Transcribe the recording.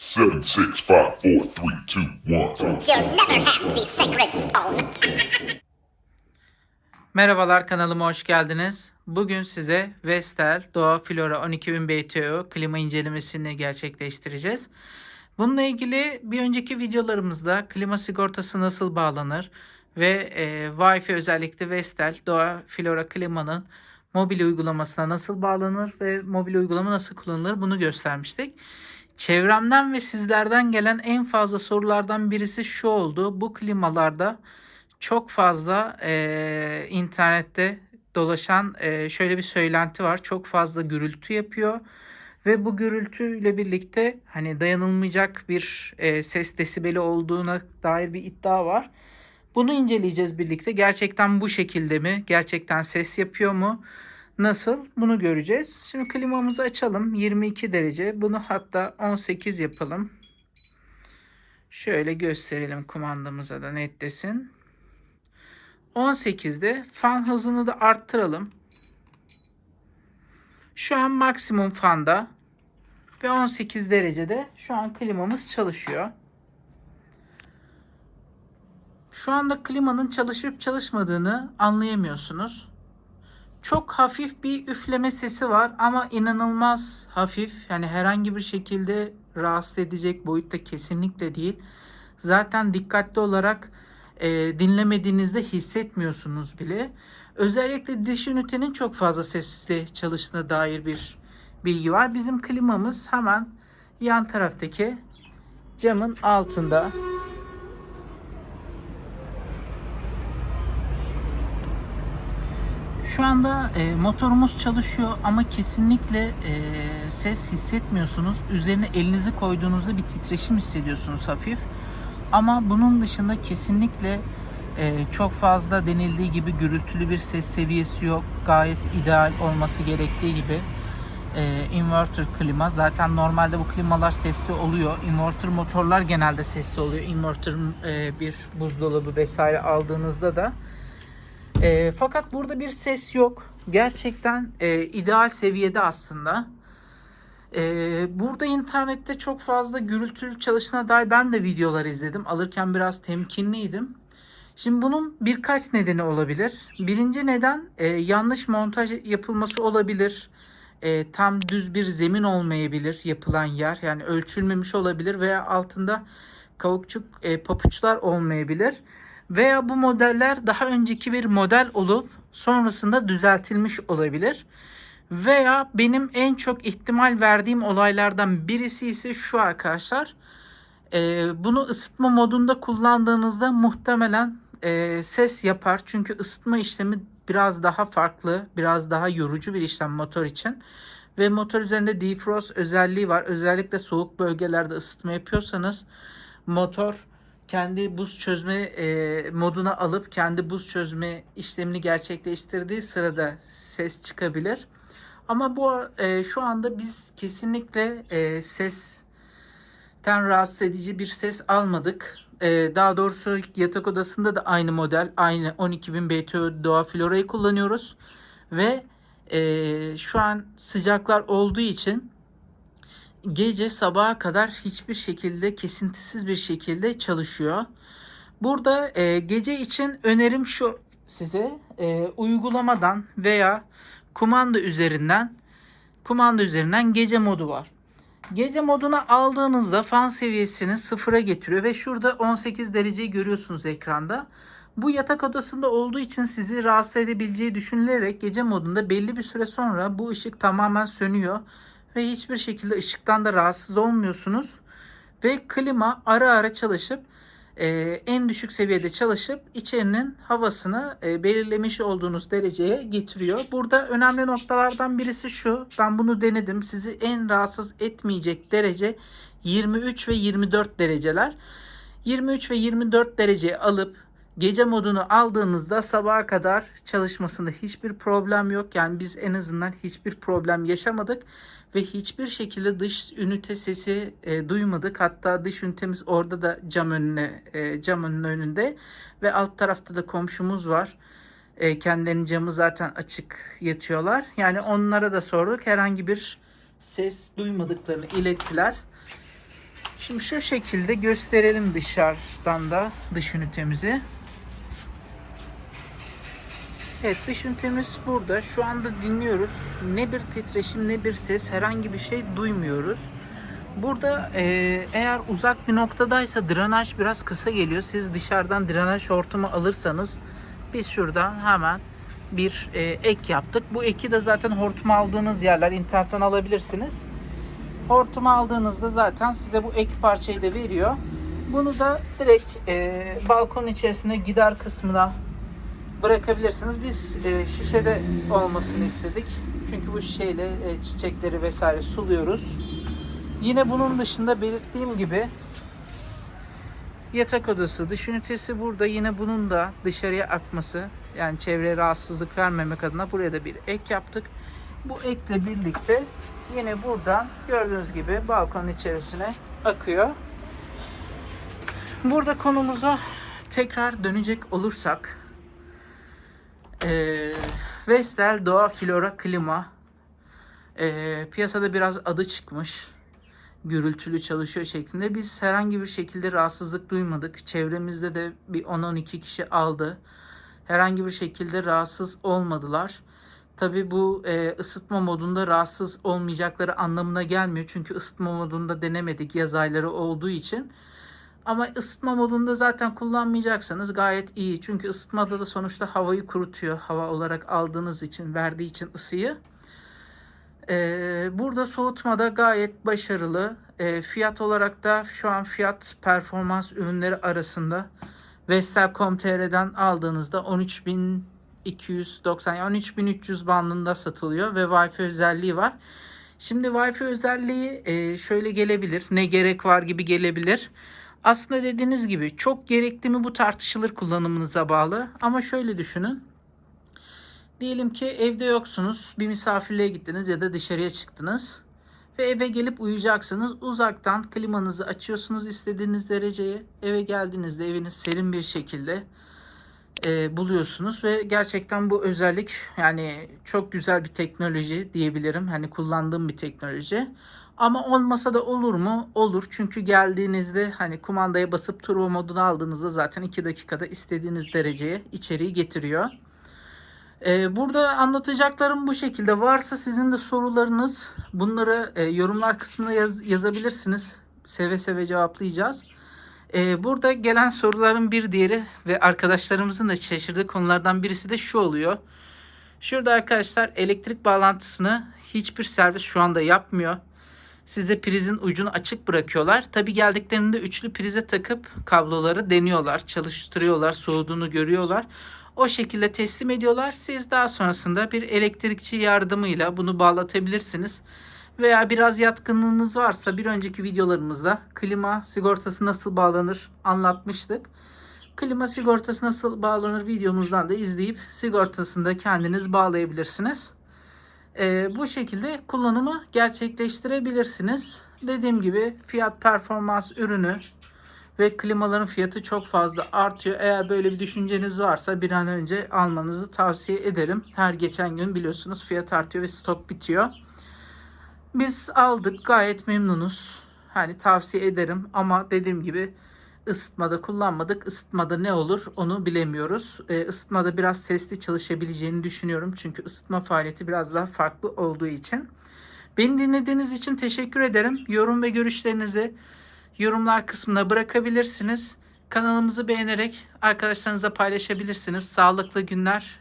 Seven, six, five, four, three, two, one. You'll never have the sacred stone. Merhabalar kanalıma hoş geldiniz. Bugün size Vestel Doğa Flora 12000 BTO klima incelemesini gerçekleştireceğiz. Bununla ilgili bir önceki videolarımızda klima sigortası nasıl bağlanır ve e, Wi-Fi özellikle Vestel Doğa Flora klimanın mobil uygulamasına nasıl bağlanır ve mobil uygulama nasıl kullanılır bunu göstermiştik. Çevremden ve sizlerden gelen en fazla sorulardan birisi şu oldu. Bu klimalarda çok fazla eee, internette dolaşan eee, şöyle bir söylenti var. Çok fazla gürültü yapıyor ve bu gürültüyle birlikte hani dayanılmayacak bir eee, ses desibeli olduğuna dair bir iddia var. Bunu inceleyeceğiz birlikte. Gerçekten bu şekilde mi? Gerçekten ses yapıyor mu? Nasıl? Bunu göreceğiz. Şimdi klimamızı açalım. 22 derece. Bunu hatta 18 yapalım. Şöyle gösterelim kumandamıza da netlesin. 18'de fan hızını da arttıralım. Şu an maksimum fanda ve 18 derecede şu an klimamız çalışıyor. Şu anda klimanın çalışıp çalışmadığını anlayamıyorsunuz. Çok hafif bir üfleme sesi var ama inanılmaz hafif. Yani herhangi bir şekilde rahatsız edecek boyutta kesinlikle değil. Zaten dikkatli olarak e, dinlemediğinizde hissetmiyorsunuz bile. Özellikle diş ünitenin çok fazla sesli çalıştığına dair bir bilgi var. Bizim klimamız hemen yan taraftaki camın altında. Şu anda e, motorumuz çalışıyor ama kesinlikle e, ses hissetmiyorsunuz. Üzerine elinizi koyduğunuzda bir titreşim hissediyorsunuz hafif. Ama bunun dışında kesinlikle e, çok fazla denildiği gibi gürültülü bir ses seviyesi yok. Gayet ideal olması gerektiği gibi e, inverter klima. Zaten normalde bu klimalar sesli oluyor. Inverter motorlar genelde sesli oluyor. Inverter e, bir buzdolabı vesaire aldığınızda da. E, fakat burada bir ses yok. Gerçekten e, ideal seviyede aslında. Ee, burada internette çok fazla gürültülü çalışına dair ben de videolar izledim. Alırken biraz temkinliydim. Şimdi bunun birkaç nedeni olabilir. Birinci neden e, yanlış montaj yapılması olabilir. E, tam düz bir zemin olmayabilir yapılan yer. Yani ölçülmemiş olabilir veya altında kavukçuk e, papuçlar olmayabilir. Veya bu modeller daha önceki bir model olup sonrasında düzeltilmiş olabilir. Veya benim en çok ihtimal verdiğim olaylardan birisi ise şu arkadaşlar. Ee, bunu ısıtma modunda kullandığınızda muhtemelen e, ses yapar. Çünkü ısıtma işlemi biraz daha farklı, biraz daha yorucu bir işlem motor için. Ve motor üzerinde defrost özelliği var. Özellikle soğuk bölgelerde ısıtma yapıyorsanız motor kendi buz çözme e, moduna alıp kendi buz çözme işlemini gerçekleştirdiği sırada ses çıkabilir. Ama bu e, şu anda biz kesinlikle e, sesten rahatsız edici bir ses almadık. E, daha doğrusu yatak odasında da aynı model, aynı 12000 BTO Doğa Flora'yı kullanıyoruz. Ve e, şu an sıcaklar olduğu için gece sabaha kadar hiçbir şekilde kesintisiz bir şekilde çalışıyor. Burada e, gece için önerim şu size e, uygulamadan veya kumanda üzerinden kumanda üzerinden gece modu var. Gece moduna aldığınızda fan seviyesini sıfıra getiriyor ve şurada 18 dereceyi görüyorsunuz ekranda. Bu yatak odasında olduğu için sizi rahatsız edebileceği düşünülerek gece modunda belli bir süre sonra bu ışık tamamen sönüyor ve hiçbir şekilde ışıktan da rahatsız olmuyorsunuz. Ve klima ara ara çalışıp e, en düşük seviyede çalışıp içerinin havasını e, belirlemiş olduğunuz dereceye getiriyor. Burada önemli noktalardan birisi şu. Ben bunu denedim. Sizi en rahatsız etmeyecek derece 23 ve 24 dereceler. 23 ve 24 derece alıp gece modunu aldığınızda sabaha kadar çalışmasında hiçbir problem yok. Yani biz en azından hiçbir problem yaşamadık ve hiçbir şekilde dış ünite sesi e, duymadık. Hatta dış ünitemiz orada da cam önüne e, cam önünde ve alt tarafta da komşumuz var. E, kendilerinin camı zaten açık yatıyorlar. Yani onlara da sorduk. Herhangi bir ses duymadıklarını ilettiler. Şimdi şu şekilde gösterelim dışarıdan da dış ünitemizi. Evet dış ünitemiz burada. Şu anda dinliyoruz. Ne bir titreşim ne bir ses herhangi bir şey duymuyoruz. Burada e, eğer uzak bir noktadaysa drenaj biraz kısa geliyor. Siz dışarıdan drenaj hortumu alırsanız biz şuradan hemen bir e, ek yaptık. Bu eki de zaten hortum aldığınız yerler internetten alabilirsiniz. Hortumu aldığınızda zaten size bu ek parçayı da veriyor. Bunu da direkt e, balkon içerisinde gider kısmına bırakabilirsiniz. Biz e, şişede olmasını istedik. Çünkü bu şişeyle e, çiçekleri vesaire suluyoruz. Yine bunun dışında belirttiğim gibi yatak odası, dış ünitesi burada. Yine bunun da dışarıya akması yani çevreye rahatsızlık vermemek adına buraya da bir ek yaptık. Bu ekle birlikte yine buradan gördüğünüz gibi balkon içerisine akıyor. Burada konumuza tekrar dönecek olursak eee Vestel Doğa Flora Klima eee, piyasada biraz adı çıkmış gürültülü çalışıyor şeklinde. Biz herhangi bir şekilde rahatsızlık duymadık. Çevremizde de bir 10-12 kişi aldı. Herhangi bir şekilde rahatsız olmadılar. Tabi bu e, ısıtma modunda rahatsız olmayacakları anlamına gelmiyor. Çünkü ısıtma modunda denemedik yaz ayları olduğu için. Ama ısıtma modunda zaten kullanmayacaksanız gayet iyi. Çünkü ısıtmada da sonuçta havayı kurutuyor. Hava olarak aldığınız için, verdiği için ısıyı. Ee, burada soğutmada gayet başarılı. Ee, fiyat olarak da şu an fiyat performans ürünleri arasında Vestel.com.tr'den aldığınızda 13.290 yani 13.300 bandında satılıyor ve Wi-Fi özelliği var. Şimdi Wi-Fi özelliği e, şöyle gelebilir. Ne gerek var gibi gelebilir. Aslında dediğiniz gibi çok gerekli mi bu tartışılır kullanımınıza bağlı. Ama şöyle düşünün. Diyelim ki evde yoksunuz, bir misafirliğe gittiniz ya da dışarıya çıktınız ve eve gelip uyuyacaksınız. Uzaktan klimanızı açıyorsunuz istediğiniz dereceye. Eve geldiğinizde eviniz serin bir şekilde e, buluyorsunuz ve gerçekten bu özellik yani çok güzel bir teknoloji diyebilirim. Hani kullandığım bir teknoloji. Ama olmasa da olur mu? Olur. Çünkü geldiğinizde hani kumandaya basıp turbo modunu aldığınızda zaten 2 dakikada istediğiniz dereceye içeriği getiriyor. Ee, burada anlatacaklarım bu şekilde. Varsa sizin de sorularınız bunları e, yorumlar kısmına yaz- yazabilirsiniz. Seve seve cevaplayacağız. Ee, burada gelen soruların bir diğeri ve arkadaşlarımızın da şaşırdığı konulardan birisi de şu oluyor. Şurada arkadaşlar elektrik bağlantısını hiçbir servis şu anda yapmıyor. Size prizin ucunu açık bırakıyorlar. Tabi geldiklerinde üçlü prize takıp kabloları deniyorlar, çalıştırıyorlar, soğuduğunu görüyorlar. O şekilde teslim ediyorlar. Siz daha sonrasında bir elektrikçi yardımıyla bunu bağlatabilirsiniz. Veya biraz yatkınlığınız varsa bir önceki videolarımızda klima sigortası nasıl bağlanır anlatmıştık. Klima sigortası nasıl bağlanır videomuzdan da izleyip sigortasını da kendiniz bağlayabilirsiniz. Ee, bu şekilde kullanımı gerçekleştirebilirsiniz. Dediğim gibi fiyat performans ürünü ve klimaların fiyatı çok fazla artıyor. Eğer böyle bir düşünceniz varsa bir an önce almanızı tavsiye ederim. Her geçen gün biliyorsunuz fiyat artıyor ve stok bitiyor. Biz aldık gayet memnunuz. Hani tavsiye ederim ama dediğim gibi ısıtmada kullanmadık. Isıtmada ne olur onu bilemiyoruz. Ee, ısıtmada biraz sesli çalışabileceğini düşünüyorum. Çünkü ısıtma faaliyeti biraz daha farklı olduğu için. Beni dinlediğiniz için teşekkür ederim. Yorum ve görüşlerinizi yorumlar kısmına bırakabilirsiniz. Kanalımızı beğenerek arkadaşlarınıza paylaşabilirsiniz. Sağlıklı günler,